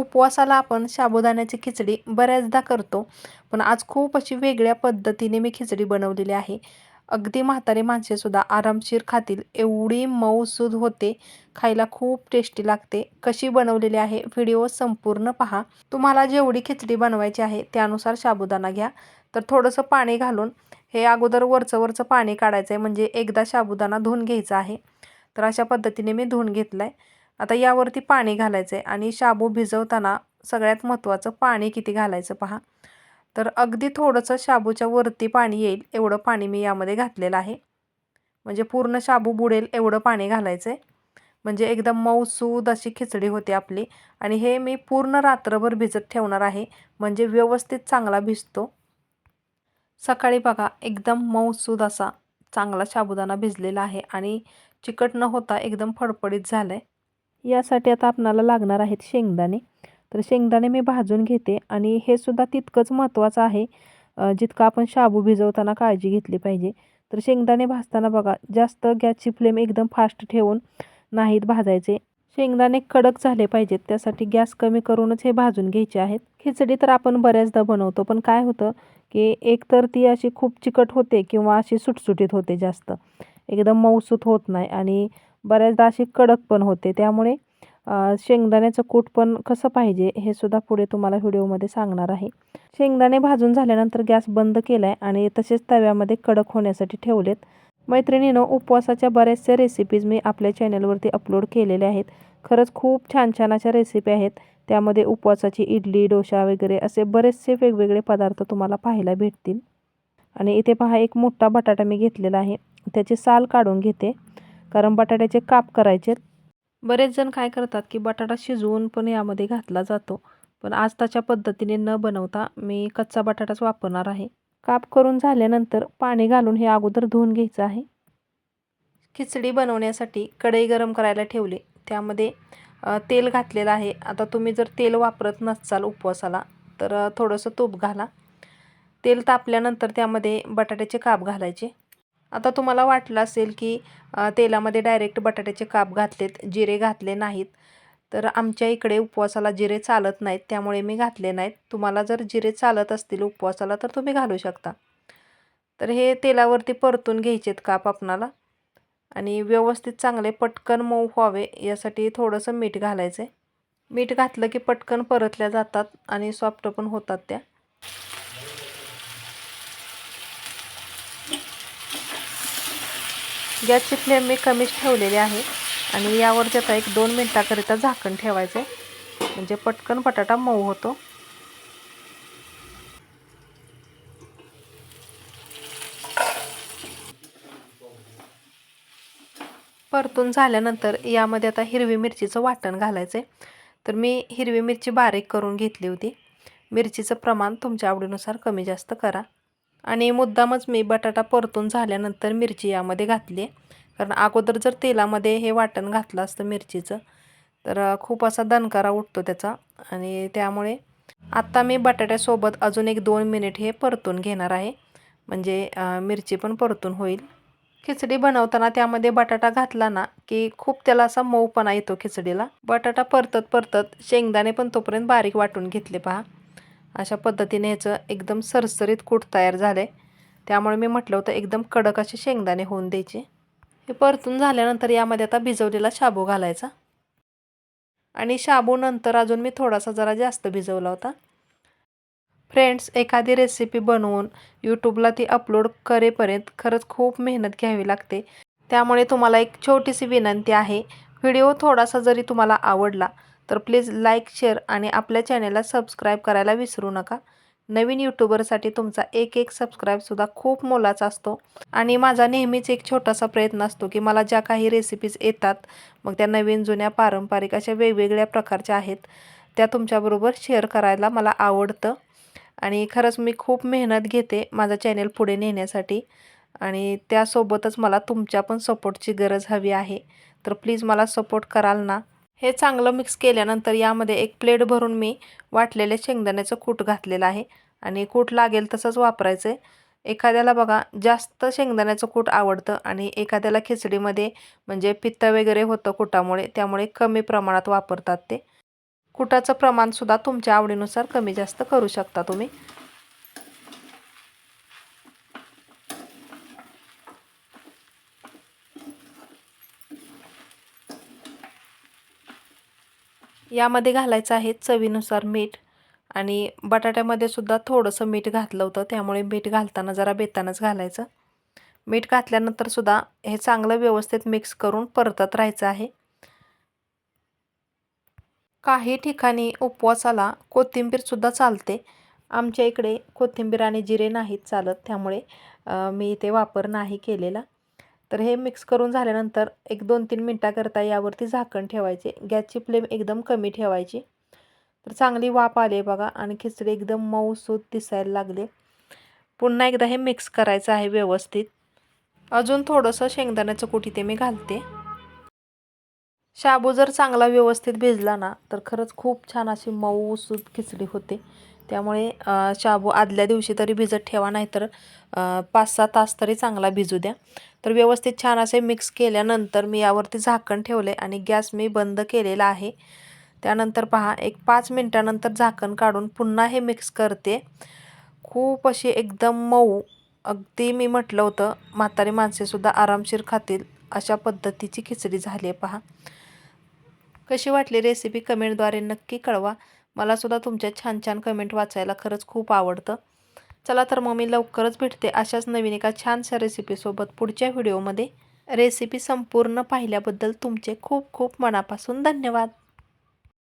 उपवासाला आपण साबुदाण्याची खिचडी बऱ्याचदा करतो. पण आज खूप अशी वेगळ्या पद्धतीने मी खिचडी बनवलेली आहे. अगदी म्हातारे माणसेसुद्धा आरामशीर खातील एवढी मऊसूद होते खायला खूप टेस्टी लागते. कशी बनवलेली आहे व्हिडिओ संपूर्ण पहा. तुम्हाला जेवढी खिचडी बनवायची आहे त्यानुसार साबुदाणा घ्या. तर थोडंसं पाणी घालून हे अगोदर वरचं वरचं पाणी काढायचं आहे म्हणजे एकदा साबुदाणा धुवून घ्यायचा आहे. तर अशा पद्धतीने मी धुवून घेतलं आहे आता यावरती पाणी घालायचं आहे आणि शाबू भिजवताना सगळ्यात महत्त्वाचं पाणी किती घालायचं पहा. तर अगदी थोडंसं शाबूच्या वरती पाणी येईल एवढं पाणी मी यामध्ये घातलेलं आहे. म्हणजे पूर्ण शाबू बुडेल एवढं पाणी घालायचं आहे म्हणजे एकदम मऊसूद अशी खिचडी होते आपली. आणि हे मी पूर्ण रात्रभर भिजत ठेवणार आहे. म्हणजे व्यवस्थित चांगला भिजतो. सकाळी बघा एकदम मऊसूद असा चांगला साबुदाणा भिजलेला आहे. आणि चिकट न होता एकदम फडफडीत झालं आहे यासाठी आता आपणाला लागणार आहेत शेंगदाणे. तर शेंगदाणे मी भाजून घेते आणि हे सुद्धा तितकंच महत्त्वाचं आहे जितकं आपण शाबू भिजवताना काळजी घेतली पाहिजे. तर शेंगदाणे भाजताना बघा जास्त गॅसची फ्लेम एकदम फास्ट ठेवून नाहीत भाजायचे. शेंगदाणे कडक झाले पाहिजेत त्यासाठी गॅस कमी करूनच हे भाजून घ्यायचे आहेत. खिचडी तर आपण बऱ्याचदा बनवतो पण काय होतं की एकतर ती अशी खूप चिकट होते किंवा अशी सुटसुटीत होते जास्त. एकदम मऊसूत होत नाही आणि बऱ्याचदा अशी कडक पण होते. त्यामुळे शेंगदाण्याचं कूट पण कसं पाहिजे हे सुद्धा पुढे तुम्हाला व्हिडिओमध्ये सांगणार आहे. शेंगदाणे भाजून झाल्यानंतर गॅस बंद केला आहे आणि तसेच तव्यामध्ये कडक होण्यासाठी ठेवलेत. मैत्रिणीनं उपवासाच्या बऱ्याचशा रेसिपीज मी आपल्या चॅनलवरती अपलोड केलेल्या आहेत. खरंच खूप छान छान अशा रेसिपी आहेत. त्यामध्ये उपवासाची इडली डोसा वगैरे असे बरेचसे वेगवेगळे पदार्थ तुम्हाला पाहायला भेटतील. आणि इथे पहा एक मोठा बटाटा मी घेतलेला आहे. त्याची साल काढून घेते. कारण बटाट्याचे काप करायचे. बरेच जण काय करतात की बटाटा शिजवून पण यामध्ये घातला जातो. पण आज त्याच्या पद्धतीने न बनवता मी कच्चा बटाटाच वापरणार आहे. काप करून झाल्यानंतर पाणी घालून हे अगोदर धुवून घ्यायचं आहे. खिचडी बनवण्यासाठी कढई गरम करायला ठेवली. त्यामध्ये तेल घातलेलं आहे. आता तुम्ही जर तेल वापरत नसाल उपवासाला तर थोडंसं तूप घाला. तेल तापल्यानंतर त्यामध्ये बटाट्याचे काप घालायचे. आता तुम्हाला वाटलं असेल की तेलामध्ये डायरेक्ट बटाट्याचे काप घातलेत जिरे घातले नाहीत. तर आमच्या इकडे उपवासाला जिरे चालत नाहीत त्यामुळे मी घातले नाहीत. तुम्हाला जर जिरे चालत असतील उपवासाला तर तुम्ही घालू शकता. तर हे तेलावरती परतून घ्यायचेत काप आपणाला. आणि व्यवस्थित चांगले पटकन मऊ व्हावे यासाठी थोडंसं मीठ घालायचं आहे मीठ घातलं की पटकन परतल्या जातात आणि सॉफ्ट पण होतात त्या. गॅसची फ्लेम मी कमीच ठेवलेली आहे आणि यावरती आता एक दोन मिनटाकरिता झाकण ठेवायचं आहे म्हणजे पटकन बटाटा मऊ होतो. परतून झाल्यानंतर यामध्ये आता हिरवी मिरचीचं वाटण घालायचं आहे तर मी हिरवी मिरची बारीक करून घेतली होती. मिरचीचं प्रमाण तुमच्या आवडीनुसार कमी जास्त करा. आणि मुद्दामच मी बटाटा परतून झाल्यानंतर मिरची यामध्ये घातली आहे. कारण अगोदर जर तेलामध्ये हे वाटण घातलं असतं मिरचीचं तर खूप असा दणकारा उठतो त्याचा. आणि त्यामुळे आत्ता मी बटाट्यासोबत अजून एक दोन मिनिट हे परतून घेणार आहे. म्हणजे मिरची पण परतून होईल. खिचडी बनवताना त्यामध्ये बटाटा घातला ना की खूप त्याला असा मऊपणा येतो खिचडीला. बटाटा परतत परतत शेंगदाणे पण तोपर्यंत बारीक वाटून घेतले पहा. अशा पद्धतीने ह्याचं एकदम सरसरीत कूट तयार झालं आहे त्यामुळे मी म्हटलं होतं एकदम कडक असे शेंगदाणे होऊन द्यायचे. हे परतून झाल्यानंतर यामध्ये आता भिजवलेला शाबू घालायचा. आणि शाबू नंतर अजून मी थोडासा जरा जास्त भिजवला होता. फ्रेंड्स एखादी रेसिपी बनवून यूट्यूबला ती अपलोड करेपर्यंत खरंच खूप मेहनत घ्यावी लागते. त्यामुळे तुम्हाला एक छोटीशी विनंती आहे व्हिडिओ थोडासा जरी तुम्हाला आवडला तर प्लीज लाईक शेअर आणि आपल्या चॅनेलला सबस्क्राईब करायला विसरू नका. नवीन यूट्यूबरसाठी तुमचा एक एक सबस्क्राईबसुद्धा खूप मोलाचा असतो. आणि माझा नेहमीच एक छोटासा प्रयत्न असतो की मला ज्या काही रेसिपीज येतात मग त्या नवीन जुन्या पारंपरिक अशा वेगवेगळ्या प्रकारच्या आहेत त्या तुमच्याबरोबर शेअर करायला मला आवडतं. आणि खरंच मी खूप मेहनत घेते माझा चॅनेल पुढे नेण्यासाठी. आणि त्यासोबतच मला तुमच्या पण सपोर्टची गरज हवी आहे. तर प्लीज मला सपोर्ट कराल ना? हे चांगलं मिक्स केल्यानंतर यामध्ये एक प्लेट भरून मी वाटलेले शेंगदाण्याचं कूट घातलेलं आहे. आणि कूट लागेल तसंच वापरायचं आहे एखाद्याला बघा जास्त शेंगदाण्याचं कूट आवडतं आणि एखाद्याला खिचडीमध्ये म्हणजे पित्त वगैरे होतं कुटामुळे त्यामुळे कमी प्रमाणात वापरतात ते. कुटाचं प्रमाणसुद्धा तुमच्या आवडीनुसार कमी जास्त करू शकता तुम्ही. यामध्ये घालायचं आहे चवीनुसार मीठ. आणि बटाट्यामध्ये सुद्धा थोडंसं मीठ घातलं होतं त्यामुळे मीठ घालताना जरा बेतानच घालायचं. मीठ घातल्यानंतर सुद्धा हे चांगलं व्यवस्थित मिक्स करून परतत राहायचं आहे. काही ठिकाणी उपवासाला कोथिंबीरसुद्धा चालते. आमच्या इकडे कोथिंबीर आणि जिरे नाहीत चालत त्यामुळे मी इथे वापर नाही केलेला. तर हे मिक्स करून झाल्यानंतर एक दोन तीन मिनटाकरता यावरती झाकण ठेवायचे. गॅसची फ्लेम एकदम कमी ठेवायची. तर चांगली वाफ आली आहे बघा आणि खिचडी एकदम मऊसूत दिसायला लागले. पुन्हा एकदा हे मिक्स करायचं आहे व्यवस्थित. अजून थोडंसं शेंगदाण्याचं कूट इथे मी घालते. शाबू जर चांगला व्यवस्थित भिजला ना तर खरंच खूप छान अशी मऊसूत खिचडी होते. त्यामुळे शाबू आदल्या दिवशी तरी भिजत ठेवा नाहीतर पाच सहा तास तरी चांगला भिजू द्या. तर व्यवस्थित छान असे मिक्स केल्यानंतर मी यावरती झाकण ठेवले आणि गॅस मी बंद केलेला आहे. त्यानंतर पहा एक पाच मिनटानंतर झाकण काढून पुन्हा हे मिक्स करते. खूप अशी एकदम मऊ अगदी मी म्हटलं होतं म्हातारी माणसेसुद्धा आरामशीर खातील अशा पद्धतीची खिचडी झाली आहे पहा. कशी वाटली रेसिपी कमेंटद्वारे नक्की कळवा. मलासुद्धा तुमच्या छान छान कमेंट वाचायला खरंच खूप आवडतं. चला तर मग मी लवकरच भेटते अशाच नवीन एका छानशा रेसिपीसोबत पुढच्या व्हिडिओमध्ये रेसिपी संपूर्ण पाहिल्याबद्दल तुमचे खूप खूप मनापासून धन्यवाद.